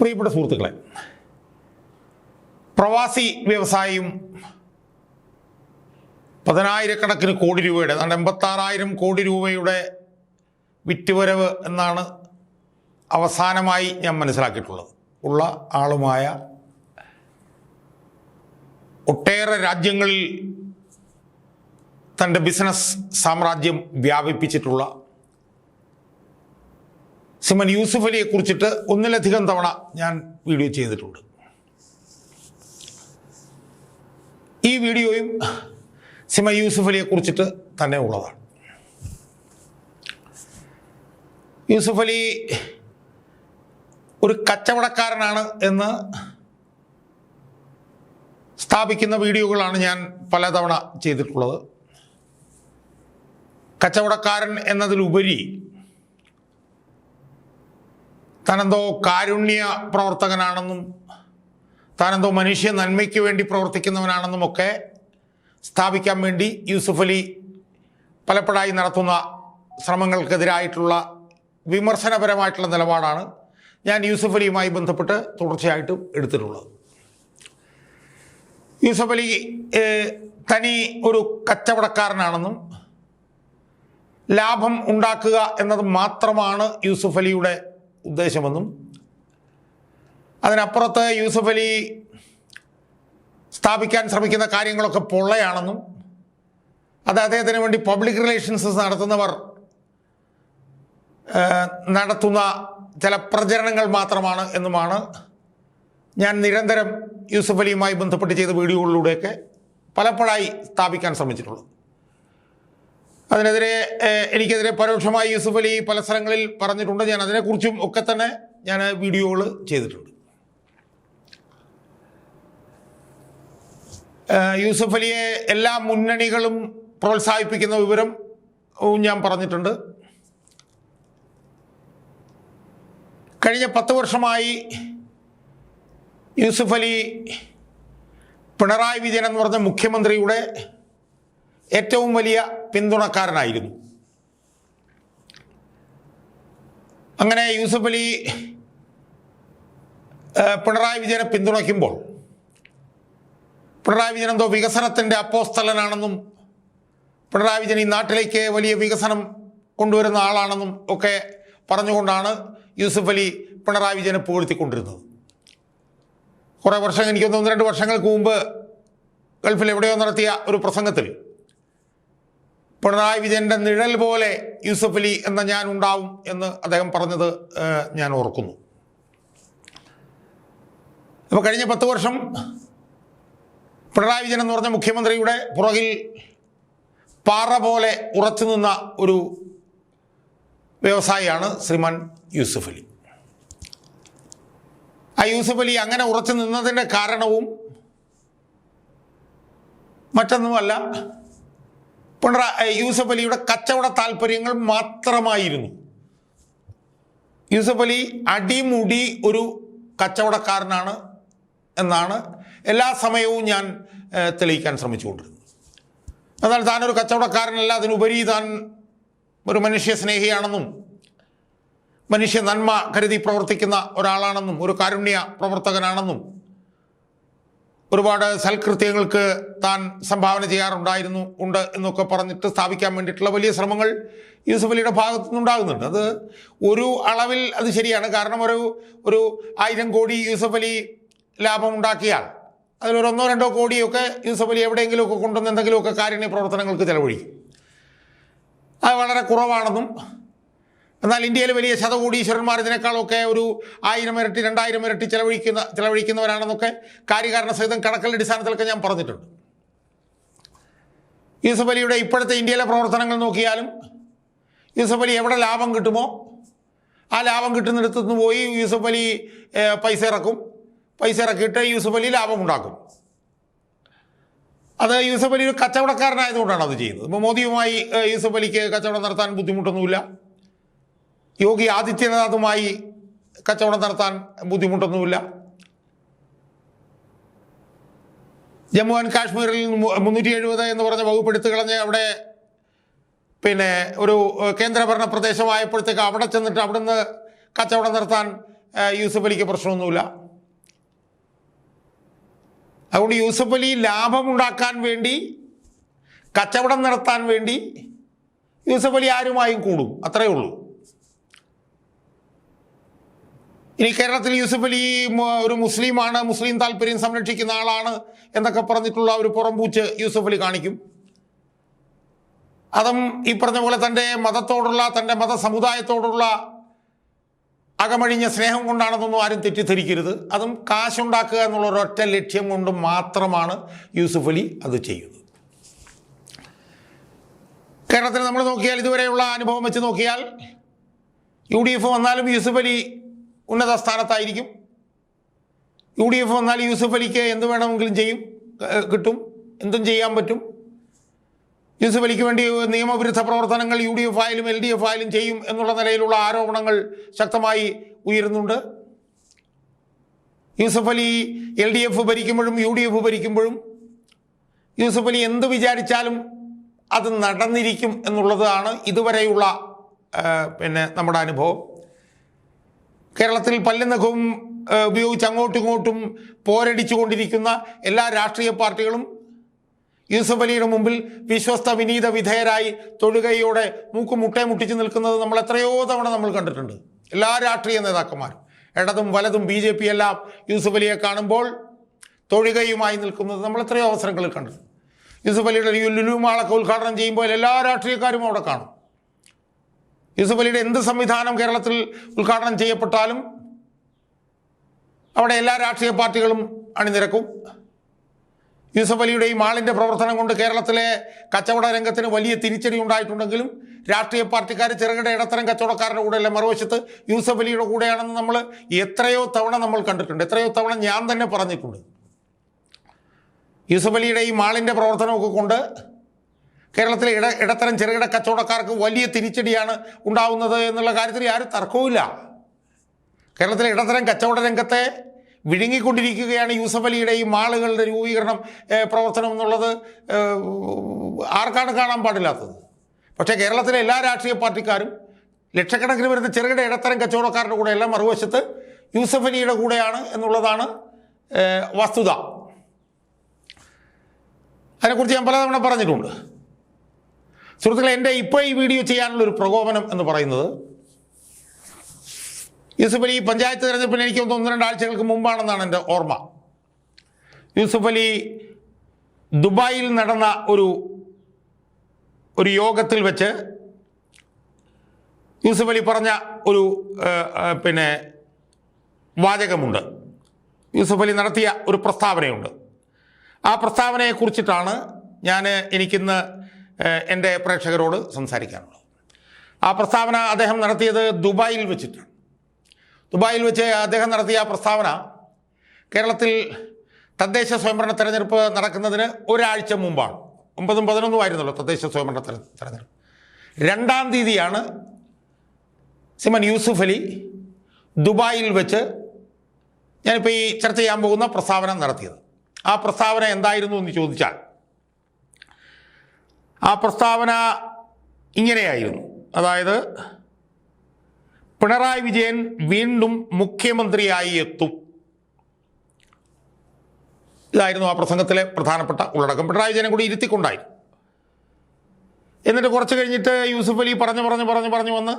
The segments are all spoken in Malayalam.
പ്രിയപ്പെട്ട സുഹൃത്തുക്കളെ പ്രവാസി വ്യവസായിയും പതിനായിരക്കണക്കിന് കോടി രൂപയുടെ ഏതാണ്ട് എൺപത്താറായിരം കോടി രൂപയുടെ വിറ്റുവരവ് എന്നാണ് അവസാനമായി ഞാൻ മനസ്സിലാക്കിയിട്ടുള്ളത്. ഉള്ള ആളുമായ ഒട്ടേറെ രാജ്യങ്ങളിൽ തന്റെ ബിസിനസ് സാമ്രാജ്യം വ്യാപിപ്പിച്ചിട്ടുള്ള സിമൻ യൂസുഫ് അലിയെ കുറിച്ചിട്ട് ഒന്നിലധികം തവണ ഞാൻ വീഡിയോ ചെയ്തിട്ടുണ്ട്. ഈ വീഡിയോയും സിമ യൂസുഫ് അലിയെ കുറിച്ചിട്ട് തന്നെ ഉള്ളതാണ്. യൂസുഫ് അലി ഒരു കച്ചവടക്കാരനാണ് എന്ന് സ്ഥാപിക്കുന്ന വീഡിയോകളാണ് ഞാൻ പലതവണ ചെയ്തിട്ടുള്ളത്. കച്ചവടക്കാരൻ എന്നതിലുപരി താനെന്തോ കാരുണ്യ പ്രവർത്തകനാണെന്നും താനെന്തോ മനുഷ്യ നന്മയ്ക്ക് വേണ്ടി പ്രവർത്തിക്കുന്നവനാണെന്നും ഒക്കെ സ്ഥാപിക്കാൻ വേണ്ടി യൂസുഫ് അലി പലപ്പോഴായി നടത്തുന്ന ശ്രമങ്ങൾക്കെതിരായിട്ടുള്ള വിമർശനപരമായിട്ടുള്ള നിലപാടാണ് ഞാൻ യൂസുഫ് അലിയുമായി ബന്ധപ്പെട്ട് തുടർച്ചയായിട്ടും എടുത്തിട്ടുള്ളത്. യൂസഫ് അലി തനി ഒരു കച്ചവടക്കാരനാണെന്നും ലാഭം ഉണ്ടാക്കുക എന്നത് മാത്രമാണ് യൂസുഫ് അലിയുടെ ഉദ്ദേശമെന്നും അതിനപ്പുറത്ത് യൂസഫ് അലി സ്ഥാപിക്കാൻ ശ്രമിക്കുന്ന കാര്യങ്ങളൊക്കെ പൊള്ളയാണെന്നും അത് അദ്ദേഹത്തിന് വേണ്ടി പബ്ലിക് റിലേഷൻസ് നടത്തുന്നവർ നടത്തുന്ന ചില പ്രചരണങ്ങൾ മാത്രമാണ് എന്നുമാണ് ഞാൻ നിരന്തരം യൂസഫ് അലിയുമായി ബന്ധപ്പെട്ട് ചെയ്ത വീഡിയോകളിലൂടെയൊക്കെ പലപ്പോഴായി സ്ഥാപിക്കാൻ ശ്രമിച്ചിട്ടുള്ളത്. അതിനെതിരെ എനിക്കെതിരെ പരോക്ഷമായി യൂസുഫ് അലി പല സ്ഥലങ്ങളിൽ പറഞ്ഞിട്ടുണ്ട്. ഞാൻ അതിനെക്കുറിച്ചും ഒക്കെ തന്നെ ഞാൻ വീഡിയോകൾ ചെയ്തിട്ടുണ്ട്. യൂസഫ് അലിയെ എല്ലാ മുന്നണികളും പ്രോത്സാഹിപ്പിക്കുന്ന വിവരം ഞാൻ പറഞ്ഞിട്ടുണ്ട്. കഴിഞ്ഞ പത്ത് വർഷമായി യൂസുഫ് അലി പിണറായി വിജയൻ എന്ന് പറഞ്ഞ മുഖ്യമന്ത്രിയുടെ ഏറ്റവും വലിയ പിന്തുണക്കാരനായിരുന്നു. അങ്ങനെ യൂസഫ് അലി പിണറായി വിജയനെ പിന്തുണയ്ക്കുമ്പോൾ പിണറായി വിജയൻ എന്തോ വികസനത്തിന്റെ അപ്പോസ്തലനാണെന്നും പിണറായി വിജയൻ ഈ നാട്ടിലേക്ക് വലിയ വികസനം കൊണ്ടുവരുന്ന ആളാണെന്നും ഒക്കെ പറഞ്ഞുകൊണ്ടാണ് യൂസഫ് അലി പിണറായി വിജയനെ പുകഴ്ത്തിക്കൊണ്ടിരുന്നത്. കുറേ വർഷം എനിക്കൊന്ന് ഒന്ന് രണ്ട് വർഷങ്ങൾക്ക് മുമ്പ് ഗൾഫിൽ എവിടെയോ നടത്തിയ ഒരു പ്രസംഗത്തിൽ പിണറായി വിജയന്റെ നിഴൽ പോലെ യൂസഫ് അലി എന്ന ഞാൻ ഉണ്ടാവും എന്ന് അദ്ദേഹം പറഞ്ഞത് ഞാൻ ഓർക്കുന്നു. അപ്പോൾ കഴിഞ്ഞ പത്ത് വർഷം പിണറായി വിജയൻ എന്ന് പറഞ്ഞ മുഖ്യമന്ത്രിയുടെ പുറകിൽ പാറ പോലെ ഉറച്ചു നിന്ന ഒരു വ്യവസായിയാണ് ശ്രീമാൻ യൂസഫ് അലി. ആ യൂസഫ് അലി അങ്ങനെ ഉറച്ചു നിന്നതിന്റെ കാരണവും മറ്റൊന്നുമല്ല പിണറായി യൂസഫ് അലിയുടെ കച്ചവട താല്പര്യങ്ങൾ മാത്രമായിരുന്നു. യൂസഫ് അലി അടിമുടി ഒരു കച്ചവടക്കാരനാണ് എന്നാണ് എല്ലാ സമയവും ഞാൻ തെളിയിക്കാൻ ശ്രമിച്ചുകൊണ്ടിരുന്നത്. എന്നാൽ താനൊരു കച്ചവടക്കാരനല്ല അതിനുപരി താൻ ഒരു മനുഷ്യ സ്നേഹിയാണെന്നും മനുഷ്യ നന്മ കരുതി പ്രവർത്തിക്കുന്ന ഒരാളാണെന്നും ഒരു കാരുണ്യ പ്രവർത്തകനാണെന്നും ഒരുപാട് സൽകൃത്യങ്ങൾക്ക് താൻ സംഭാവന ചെയ്യാറുണ്ടായിരുന്നു ഉണ്ട് എന്നൊക്കെ പറഞ്ഞിട്ട് സ്ഥാപിക്കാൻ വേണ്ടിയിട്ടുള്ള വലിയ ശ്രമങ്ങൾ യൂസഫ് അലിയുടെ ഭാഗത്തു നിന്നുണ്ടാകുന്നുണ്ട്. അത് ഒരു അളവിൽ അത് ശരിയാണ്. കാരണം ഒരു ഒരു ആയിരം കോടി യൂസഫ് അലി ലാഭം ഉണ്ടാക്കിയാൽ അതിലൊരു ഒന്നോ രണ്ടോ കോടിയൊക്കെ യൂസഫ് അലി എവിടെയെങ്കിലുമൊക്കെ കൊണ്ടുവന്ന് എന്തെങ്കിലുമൊക്കെ കാരുണ്യ പ്രവർത്തനങ്ങൾക്ക് ചെലവഴിക്കും. അത് വളരെ കുറവാണെന്നും എന്നാൽ ഇന്ത്യയിൽ വലിയ ശതകോടീശ്വരന്മാർ ഇതിനേക്കാളൊക്കെ ഒരു ആയിരം ഇരട്ടി രണ്ടായിരം ഇരട്ടി ചെലവഴിക്കുന്ന ചെലവഴിക്കുന്നവരാണെന്നൊക്കെ കാര്യകാരണ സഹിതം കണക്കിന്റെ അടിസ്ഥാനത്തിലൊക്കെ ഞാൻ പറഞ്ഞിട്ടുണ്ട്. യൂസഫ് അലിയുടെ ഇപ്പോഴത്തെ ഇന്ത്യയിലെ പ്രവർത്തനങ്ങൾ നോക്കിയാലും യൂസഫ് അലി എവിടെ ലാഭം കിട്ടുമോ? ആ ലാഭം കിട്ടുന്നിടത്തു നിന്ന് പോയി യൂസഫ് അലി പൈസ ഇറക്കും. പൈസ ഇറക്കിയിട്ട് യൂസഫ് അലി ലാഭം ഉണ്ടാക്കും. അത് യൂസഫ് അലി ഒരു കച്ചവടക്കാരനായതുകൊണ്ടാണ് അത് ചെയ്യുന്നത്. ഇപ്പോൾ മോദിയുമായി യൂസഫ് അലിക്ക് കച്ചവടം നടത്താൻ ബുദ്ധിമുട്ടൊന്നുമില്ല. യോഗി ആദിത്യനാഥുമായി കച്ചവടം നടത്താൻ ബുദ്ധിമുട്ടൊന്നുമില്ല. ജമ്മു ആൻഡ് കാശ്മീരിൽ മുന്നൂറ്റി എഴുപത് എന്ന് പറഞ്ഞ വകുപ്പ് എടുത്തു കളഞ്ഞ് അവിടെ പിന്നെ ഒരു കേന്ദ്രഭരണ പ്രദേശമായപ്പോഴത്തേക്ക് അവിടെ ചെന്നിട്ട് അവിടുന്ന് കച്ചവടം നടത്താൻ യൂസഫ് അലിക്ക് പ്രശ്നമൊന്നുമില്ല. അതുകൊണ്ട് യൂസഫ് അലി ലാഭമുണ്ടാക്കാൻ വേണ്ടി കച്ചവടം നടത്താൻ വേണ്ടി യൂസഫ് അലി ആരുമായും കൂടും. അത്രയേ ഉള്ളൂ. ഇനി കേരളത്തിൽ യൂസഫ് അലി ഒരു മുസ്ലിമാണ് മുസ്ലിം താല്പര്യം സംരക്ഷിക്കുന്ന ആളാണ് എന്നൊക്കെ പറഞ്ഞിട്ടുള്ള ഒരു പുറംപൂച്ച് യൂസഫ് അലി കാണിക്കും. അതും ഈ പറഞ്ഞ പോലെ തന്റെ മതത്തോടുള്ള തന്റെ മത സമുദായത്തോടുള്ള അകമഴിഞ്ഞ സ്നേഹം കൊണ്ടാണെന്നൊന്നും ആരും തെറ്റിദ്ധരിക്കരുത്. അതും കാശുണ്ടാക്കുക എന്നുള്ള ഒരൊറ്റ ലക്ഷ്യം കൊണ്ട് മാത്രമാണ് യൂസുഫ് അലി അത് ചെയ്യുന്നത്. കേരളത്തിൽ നമ്മൾ നോക്കിയാൽ ഇതുവരെയുള്ള അനുഭവം വെച്ച് നോക്കിയാൽ യു ഡി എഫ് വന്നാലും യൂസുഫ് അലി ഉന്നത സ്ഥാനത്തായിരിക്കും യു ഡി എഫ് വന്നാൽ യൂസുഫ് അലിക്ക് എന്ത് വേണമെങ്കിലും ചെയ്യും കിട്ടും എന്തും ചെയ്യാൻ പറ്റും. യൂസഫ് അലിക്ക് വേണ്ടി നിയമവിരുദ്ധ പ്രവർത്തനങ്ങൾ യു ഡി എഫ് ആയാലും എൽ ഡി എഫ് ആയാലും ചെയ്യും എന്നുള്ള നിലയിലുള്ള ആരോപണങ്ങൾ ശക്തമായി ഉയരുന്നുണ്ട്. Yusuf Ali L D F ഭരിക്കുമ്പോഴും U D F ഭരിക്കുമ്പോഴും യൂസഫ് അലി എന്ത് വിചാരിച്ചാലും അത് നടന്നിരിക്കും എന്നുള്ളതാണ് ഇതുവരെയുള്ള പിന്നെ നമ്മുടെ അനുഭവം. കേരളത്തിൽ പല്ലുനഖവും ആ, ഉപയോഗിച്ച് അങ്ങോട്ടും ഇങ്ങോട്ടും പോരടിച്ചുകൊണ്ടിരിക്കുന്ന എല്ലാ രാഷ്ട്രീയ പാർട്ടികളും യൂസഫ് അലിയുടെ മുമ്പിൽ വിശ്വസ്ത വിനീത വിധേയരായി തൊഴുകയോടെ മൂക്ക് മുട്ടേ മുട്ടിച്ച് നിൽക്കുന്നത് നമ്മൾ എത്രയോ തവണ നമ്മൾ കണ്ടിട്ടുണ്ട്. എല്ലാ രാഷ്ട്രീയ നേതാക്കന്മാരും ഇടതും വലതും ബി ജെ പി എല്ലാം യൂസഫ് അലിയെ കാണുമ്പോൾ തൊഴുകയുമായി നിൽക്കുന്നത് നമ്മൾ എത്രയോ അവസരങ്ങളിൽ കണ്ടു യൂസഫ് അലിയുടെ ലുലുമാളൊക്കെ ലുലു മാളൊക്കെ ഉദ്ഘാടനം ചെയ്യുമ്പോൾ എല്ലാ രാഷ്ട്രീയക്കാരും അവിടെ കാണും. യൂസഫ് അലിയുടെ എന്ത് സംവിധാനം കേരളത്തിൽ ഉദ്ഘാടനം ചെയ്യപ്പെട്ടാലും അവിടെ എല്ലാ രാഷ്ട്രീയ പാർട്ടികളും അണിനിരക്കും. യൂസഫ് അലിയുടെ ഈ മാളിന്റെ പ്രവർത്തനം കൊണ്ട് കേരളത്തിലെ കച്ചവട രംഗത്തിന് വലിയ തിരിച്ചടി ഉണ്ടായിട്ടുണ്ടെങ്കിലും രാഷ്ട്രീയ പാർട്ടിക്കാർ ചെറുകിട ഇടത്തരം കച്ചവടക്കാരുടെ കൂടെ അല്ല? മറുവശത്ത് യൂസഫ് അലിയുടെ കൂടെയാണെന്ന് നമ്മൾ എത്രയോ തവണ നമ്മൾ കണ്ടിട്ടുണ്ട്. എത്രയോ തവണ ഞാൻ തന്നെ പറഞ്ഞിട്ടുണ്ട്. യൂസഫ് അലിയുടെ ഈ മാളിന്റെ പ്രവർത്തനമൊക്കെ കൊണ്ട് കേരളത്തിലെ ഇട ഇടത്തരം ചെറുകിട കച്ചവടക്കാർക്ക് വലിയ തിരിച്ചടിയാണ് ഉണ്ടാവുന്നത് എന്നുള്ള കാര്യത്തിൽ ആരും തർക്കവുമില്ല. കേരളത്തിലെ ഇടത്തരം കച്ചവട രംഗത്തെ വിഴുങ്ങിക്കൊണ്ടിരിക്കുകയാണ് യൂസഫ് അലിയുടെ ഈ മാളുകളുടെ രൂപീകരണം പ്രവർത്തനം എന്നുള്ളത് ആർക്കാണ് കാണാൻ പാടില്ലാത്തത്? പക്ഷേ കേരളത്തിലെ എല്ലാ രാഷ്ട്രീയ പാർട്ടിക്കാരും ലക്ഷക്കണക്കിന് വരുന്ന ചെറുകിട ഇടത്തരം കച്ചവടക്കാരുടെ കൂടെ എല്ലാം മറുവശത്ത് യൂസഫ് അലിയുടെ കൂടെയാണ് എന്നുള്ളതാണ് വസ്തുത. അതിനെക്കുറിച്ച് ഞാൻ പലതവണ പറഞ്ഞിട്ടുണ്ട്. സുഹൃത്തുക്കളെ എന്റെ ഇപ്പോൾ ഈ വീഡിയോ ചെയ്യാനുള്ള ഒരു പ്രകോപനം എന്ന് പറയുന്നത് യൂസുഫ് അലി പഞ്ചായത്ത് തെരഞ്ഞെടുപ്പിന് എനിക്ക് ഒന്ന് രണ്ടാഴ്ചകൾക്ക് മുമ്പാണെന്നാണ് എന്റെ ഓർമ്മ. യൂസുഫ് അലി ദുബായിൽ നടന്ന ഒരു ഒരു യോഗത്തിൽ വെച്ച് യൂസുഫ് അലി പറഞ്ഞ ഒരു പിന്നെ വാചകമുണ്ട്. യൂസുഫ് അലി നടത്തിയ ഒരു പ്രസ്താവനയുണ്ട്. ആ പ്രസ്താവനയെക്കുറിച്ചിട്ടാണ് ഞാൻ എനിക്കിന്ന് എന്റെ പ്രേക്ഷകരോട് സംസാരിക്കാനുള്ളത്. ആ പ്രസ്താവന അദ്ദേഹം നടത്തിയത് ദുബായിൽ വെച്ചിട്ടാണ്. ദുബായിൽ വെച്ച് അദ്ദേഹം നടത്തിയ ആ പ്രസ്താവന കേരളത്തിൽ തദ്ദേശ സ്വയംഭരണ തെരഞ്ഞെടുപ്പ് നടക്കുന്നതിന് ഒരാഴ്ച മുമ്പാണ്. ഒമ്പതും പതിനൊന്നും ആയിരുന്നല്ലോ തദ്ദേശ സ്വയംഭരണ തെര- തെരഞ്ഞെടുപ്പ്. രണ്ടാം തീയതിയാണ് സിമൻ യൂസുഫ് അലി ദുബായിൽ വെച്ച് ഞാനിപ്പോൾ ഈ ചർച്ച ചെയ്യാൻ പോകുന്ന പ്രസ്താവന നടത്തിയത്. ആ പ്രസ്താവന എന്തായിരുന്നു എന്ന് ചോദിച്ചാൽ ആ പ്രസ്താവന ഇങ്ങനെയായിരുന്നു. അതായത് പിണറായി വിജയൻ വീണ്ടും മുഖ്യമന്ത്രിയായി എത്തും. ഇതായിരുന്നു ആ പ്രസംഗത്തിലെ പ്രധാനപ്പെട്ട ഉള്ളടക്കം. പിണറായി വിജയനെ കൂടി ഇരുത്തിക്കൊണ്ടായി എന്നിട്ട് കുറച്ച് കഴിഞ്ഞിട്ട് യൂസുഫ് അലി പറഞ്ഞു പറഞ്ഞു പറഞ്ഞു പറഞ്ഞു വന്ന്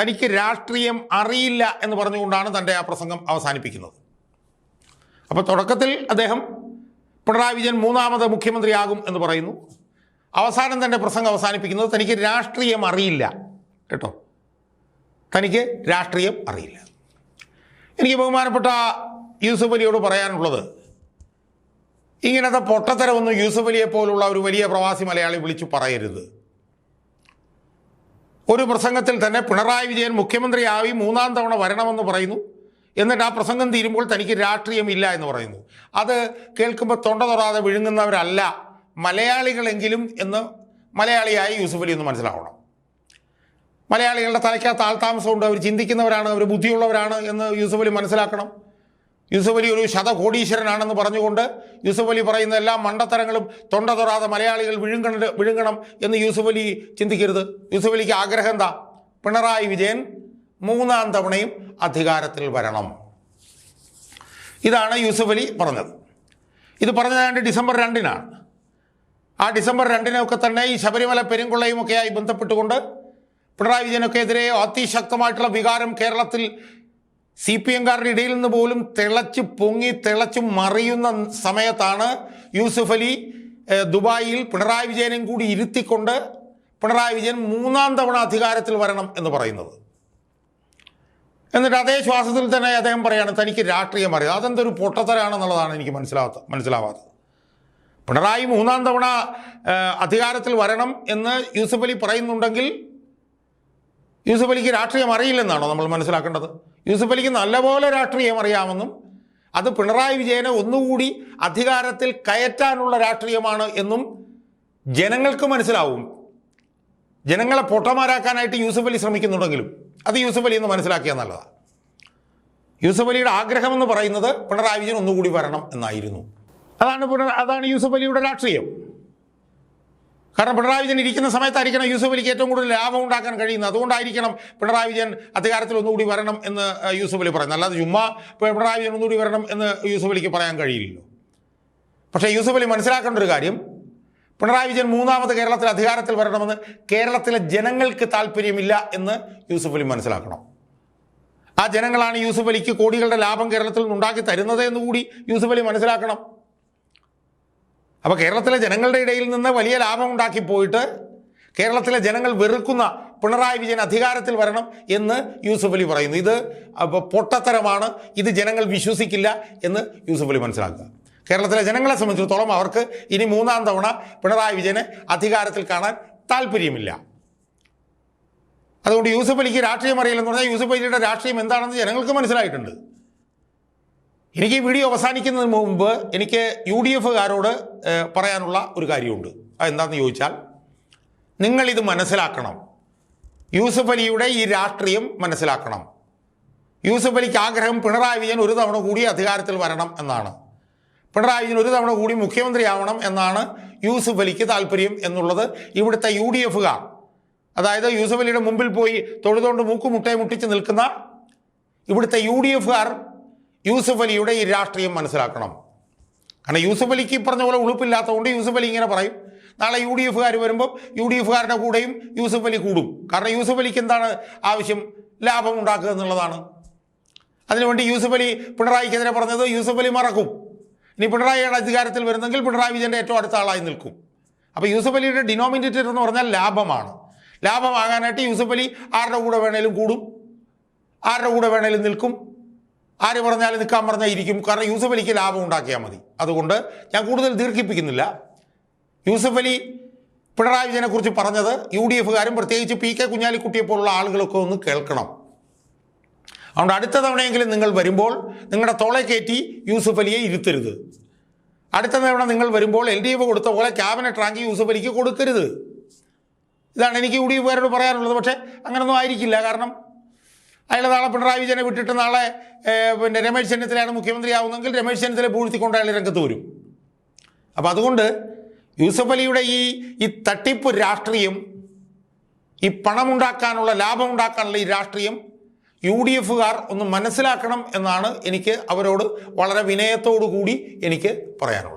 തനിക്ക് രാഷ്ട്രീയം അറിയില്ല എന്ന് പറഞ്ഞുകൊണ്ടാണ് തന്റെ ആ പ്രസംഗം അവസാനിപ്പിക്കുന്നത്. അപ്പോൾ തുടക്കത്തിൽ അദ്ദേഹം പിണറായി വിജയൻ മൂന്നാമത് മുഖ്യമന്ത്രിയാകും എന്ന് പറയുന്നു. അവസാനം തന്നെ പ്രസംഗം അവസാനിപ്പിക്കുന്നത് തനിക്ക് രാഷ്ട്രീയം അറിയില്ല. കേട്ടോ? തനിക്ക് രാഷ്ട്രീയം അറിയില്ല. എനിക്ക് ബഹുമാനപ്പെട്ട യൂസുഫ് അലിയോട് പറയാനുള്ളത് ഇങ്ങനത്തെ പൊട്ടത്തരമൊന്നും യൂസുഫ് അലിയെ പോലുള്ള ഒരു വലിയ പ്രവാസി മലയാളി വിളിച്ചു പറയരുത്. ഒരു പ്രസംഗത്തിൽ തന്നെ പിണറായി വിജയൻ മുഖ്യമന്ത്രിയായി മൂന്നാം തവണ വരണമെന്ന് പറയുന്നു. എന്നിട്ട് ആ പ്രസംഗം തീരുമ്പോൾ തനിക്ക് രാഷ്ട്രീയമില്ല എന്ന് പറയുന്നു. അത് കേൾക്കുമ്പോൾ തൊണ്ട തൊറാതെ വിഴുങ്ങുന്നവരല്ല. മലയാളികളെങ്കിലും എന്ന് മലയാളിയായി യൂസുഫ് അലി ഒന്ന് മനസ്സിലാവണം. മലയാളികളുടെ തലയ്ക്കകത്ത് ആൾതാമസമുണ്ട്. അവർ ചിന്തിക്കുന്നവരാണ് അവർ ബുദ്ധിയുള്ളവരാണ് എന്ന് യൂസുഫ് അലി മനസ്സിലാക്കണം. യൂസുഫ് അലി ഒരു ശതകോടീശ്വരനാണെന്ന് പറഞ്ഞുകൊണ്ട് യൂസുഫ് അലി പറയുന്ന എല്ലാ മണ്ടത്തരങ്ങളും തൊണ്ട തൊറാതെ മലയാളികൾ വിഴുങ്ങണ വിഴുങ്ങണം എന്ന് യൂസുഫ് അലി ചിന്തിക്കരുത്. യൂസുഫ് അലിക്ക് ആഗ്രഹം എന്താ? പിണറായി വിജയൻ മൂന്നാം തവണയും അധികാരത്തിൽ വരണം. ഇതാണ് യൂസുഫ് അലി പറഞ്ഞത്. ഇത് പറഞ്ഞതാണ്ട് ഡിസംബർ രണ്ടിനാണ്. ആ ഡിസംബർ രണ്ടിനൊക്കെ തന്നെ ഈ ശബരിമല പെരുങ്കൊള്ളയും ഒക്കെയായി ബന്ധപ്പെട്ടുകൊണ്ട് പിണറായി വിജയനൊക്കെ എതിരെ അതിശക്തമായിട്ടുള്ള വികാരം കേരളത്തിൽ സി പി എംകാരുടെ ഇടയിൽ നിന്ന് പോലും തിളച്ച് പൊങ്ങി തിളച്ച് മറിയുന്ന സമയത്താണ് യൂസുഫ് അലി ദുബായിൽ പിണറായി വിജയനും കൂടി ഇരുത്തിക്കൊണ്ട് പിണറായി വിജയൻ മൂന്നാം തവണ അധികാരത്തിൽ വരണം എന്ന് പറയുന്നത്. എന്നിട്ട് അതേ ശ്വാസത്തിൽ തന്നെ അദ്ദേഹം പറയാണ് തനിക്ക് രാഷ്ട്രീയം അറിയാം. അതെന്തൊരു പൊട്ടത്തരാണെന്നുള്ളതാണ് എനിക്ക് മനസ്സിലാവാത്ത മനസ്സിലാവാത്തത്. പിണറായി മൂന്നാം തവണ അധികാരത്തിൽ വരണം എന്ന് യൂസഫ് അലി പറയുന്നുണ്ടെങ്കിൽ യൂസഫ് അലിക്ക് രാഷ്ട്രീയം അറിയില്ലെന്നാണോ നമ്മൾ മനസ്സിലാക്കേണ്ടത്? യൂസഫ് അലിക്ക് നല്ലപോലെ രാഷ്ട്രീയം അറിയാമെന്നും അത് പിണറായി വിജയനെ ഒന്നുകൂടി അധികാരത്തിൽ കയറ്റാനുള്ള രാഷ്ട്രീയമാണ് എന്നും ജനങ്ങൾക്ക് മനസ്സിലാവും. ജനങ്ങളെ പൊട്ടമാരാക്കാനായിട്ട് യൂസഫ് അലി ശ്രമിക്കുന്നുണ്ടെങ്കിലും അത് യൂസഫ് അലി എന്ന് മനസ്സിലാക്കിയാൽ നല്ലതാണ് യൂസഫ് അലിയുടെ ആഗ്രഹമെന്ന് പറയുന്നത് പിണറായി വിജയൻ ഒന്നുകൂടി വരണം എന്നായിരുന്നു. അതാണ് അതാണ് യൂസഫ് അലിയുടെ രാഷ്ട്രീയം. കാരണം പിണറായി വിജയൻ ഇരിക്കുന്ന സമയത്തായിരിക്കണം യൂസഫ് അലിക്ക് ഏറ്റവും കൂടുതൽ ലാഭം ഉണ്ടാക്കാൻ കഴിയുന്നത്. അതുകൊണ്ടായിരിക്കണം പിണറായി വിജയൻ അധികാരത്തിൽ ഒന്നുകൂടി വരണം എന്ന് യൂസഫ് അലി പറയുന്നത്. അല്ലാതെ ചുമ്മാ പിണറായി വിജയൻ ഒന്നുകൂടി വരണം എന്ന് യൂസഫ് അലിക്ക് പറയാൻ കഴിയില്ലല്ലോ. പക്ഷേ യൂസഫ് അലി മനസ്സിലാക്കേണ്ട ഒരു കാര്യം. പിണറായി വിജയൻ മൂന്നാമത് കേരളത്തിൽ അധികാരത്തിൽ വരണമെന്ന് കേരളത്തിലെ ജനങ്ങൾക്ക് താല്പര്യമില്ല എന്ന് യൂസഫ് അലി മനസ്സിലാക്കണം. ആ ജനങ്ങളാണ് യൂസഫ് അലിക്ക് കോടികളുടെ ലാഭം കേരളത്തിൽ നിന്ന് ഉണ്ടാക്കി തരുന്നത് എന്ന് കൂടി യൂസഫ് അലി മനസ്സിലാക്കണം. അപ്പോൾ കേരളത്തിലെ ജനങ്ങളുടെ ഇടയിൽ നിന്ന് വലിയ ലാഭം ഉണ്ടാക്കി പോയിട്ട് കേരളത്തിലെ ജനങ്ങൾ വെറുക്കുന്ന പിണറായി വിജയൻ അധികാരത്തിൽ വരണം എന്ന് യൂസഫ് അലി പറയുന്നു. ഇത് പൊട്ടത്തരമാണ്. ഇത് ജനങ്ങൾ വിശ്വസിക്കില്ല എന്ന് യൂസഫ് അലി മനസ്സിലാക്കുക. കേരളത്തിലെ ജനങ്ങളെ സംബന്ധിച്ചിടത്തോളം അവർക്ക് ഇനി മൂന്നാം തവണ പിണറായി വിജയനെ അധികാരത്തിൽ കാണാൻ താല്പര്യമില്ല. അതുകൊണ്ട് യൂസഫ് അലിക്ക് രാഷ്ട്രീയം അറിയില്ലെന്ന് പറഞ്ഞാൽ യൂസഫ് അലിയുടെ രാഷ്ട്രീയം എന്താണെന്ന് ജനങ്ങൾക്ക് മനസ്സിലായിട്ടുണ്ട്. എനിക്ക് ഈ വീഡിയോ അവസാനിക്കുന്നതിന് മുമ്പ് എനിക്ക് യു ഡി എഫുകാരോട് പറയാനുള്ള ഒരു കാര്യമുണ്ട്. അതെന്താണെന്ന് ചോദിച്ചാൽ നിങ്ങളിത് മനസ്സിലാക്കണം. യൂസഫ് അലിയുടെ ഈ രാഷ്ട്രീയം മനസ്സിലാക്കണം. യൂസഫ് അലിക്ക് ആഗ്രഹം പിണറായി വിജയൻ ഒരു തവണ കൂടി അധികാരത്തിൽ വരണം എന്നാണ്. പിണറായി വിജയൻ ഒരു തവണ കൂടി മുഖ്യമന്ത്രിയാവണം എന്നാണ് യൂസഫ് അലിക്ക് താല്പര്യം എന്നുള്ളത് ഇവിടുത്തെ യു ഡി എഫുകാർ. അതായത് യൂസഫ് അലിയുടെ മുമ്പിൽ പോയി തൊഴുതുകൊണ്ട് മൂക്കുമുട്ടയെ മുട്ടിച്ച് നിൽക്കുന്ന ഇവിടുത്തെ യു ഡി എഫുകാർ യൂസഫ് അലിയുടെ ഈ രാഷ്ട്രീയം മനസ്സിലാക്കണം. കാരണം യൂസഫ് അലിക്ക് ഈ പറഞ്ഞ പോലെ ഉളുപ്പില്ലാത്തതുകൊണ്ട് യൂസഫ് അലി ഇങ്ങനെ പറയും. നാളെ യു ഡി എഫുകാർ വരുമ്പോൾ യു ഡി എഫുകാരുടെ കൂടെയും യൂസഫ് അലി കൂടും. കാരണം യൂസഫ് അലിക്ക് എന്താണ് ആവശ്യം? ലാഭം ഉണ്ടാക്കുക എന്നുള്ളതാണ്. അതിനുവേണ്ടി യൂസഫ് അലി പിണറായിക്കെതിരെ പറഞ്ഞത് യൂസഫ് അലി മറക്കും. ഇനി പിണറായിയുടെ അധികാരത്തിൽ വരുന്നെങ്കിൽ പിണറായി വിജയന്റെ ഏറ്റവും അടുത്ത ആളായി നിൽക്കും. അപ്പോൾ യൂസഫ് അലിയുടെ ഡിനോമിനേറ്റർ എന്ന് പറഞ്ഞാൽ ലാഭമാണ്. ലാഭമാകാനായിട്ട് യൂസഫ് അലി ആരുടെ കൂടെ വേണേലും കൂടും. ആരുടെ കൂടെ വേണേലും നിൽക്കും. ആര് പറഞ്ഞാലും നിൽക്കാൻ പറഞ്ഞാൽ ഇരിക്കും. കാരണം യൂസഫ് അലിക്ക് ലാഭം ഉണ്ടാക്കിയാൽ മതി. അതുകൊണ്ട് ഞാൻ കൂടുതൽ ദീർഘിപ്പിക്കുന്നില്ല. യൂസഫ് അലി പിണറായി വിജയനെ കുറിച്ച് പറഞ്ഞത് യു ഡി എഫുകാരും പ്രത്യേകിച്ച് പി കെ കുഞ്ഞാലിക്കുട്ടിയെ പോലുള്ള ആളുകളൊക്കെ ഒന്ന് കേൾക്കണം. അതുകൊണ്ട് അടുത്ത തവണയെങ്കിലും നിങ്ങൾ വരുമ്പോൾ നിങ്ങളുടെ തോളെ കയറ്റി യൂസഫ് അലിയെ ഇരുത്തരുത്. അടുത്ത തവണ നിങ്ങൾ വരുമ്പോൾ എൽ ഡി എഫ് കൊടുത്ത പോലെ ക്യാബിനറ്റ് റാങ്ക് യൂസഫ് അലിക്ക് കൊടുക്കരുത്. ഇതാണ് എനിക്ക് യു ഡി എഫുകാരോട് പറയാനുള്ളത്. പക്ഷേ അങ്ങനൊന്നും ആയിരിക്കില്ല. കാരണം അയാൾ നാളെ പിണറായി വിജയനെ വിട്ടിട്ട് നാളെ പിന്നെ രമേശ് ചെന്നിത്തലയാണ് മുഖ്യമന്ത്രിയാവുന്നെങ്കിൽ രമേശ് ചെന്നിത്തല പൂഴ്ത്തിക്കൊണ്ട് അയാൾ രംഗത്ത് വരും. അപ്പോൾ അതുകൊണ്ട് യൂസഫ് അലിയുടെ ഈ ഈ തട്ടിപ്പ് രാഷ്ട്രീയം ഈ പണമുണ്ടാക്കാനുള്ള ലാഭമുണ്ടാക്കാനുള്ള ഈ രാഷ്ട്രീയം യു ഡി എഫുകാർ ഒന്ന് മനസ്സിലാക്കണം എന്നാണ് എനിക്ക് അവരോട് വളരെ വിനയത്തോടു കൂടി എനിക്ക് പറയാനുള്ളത്.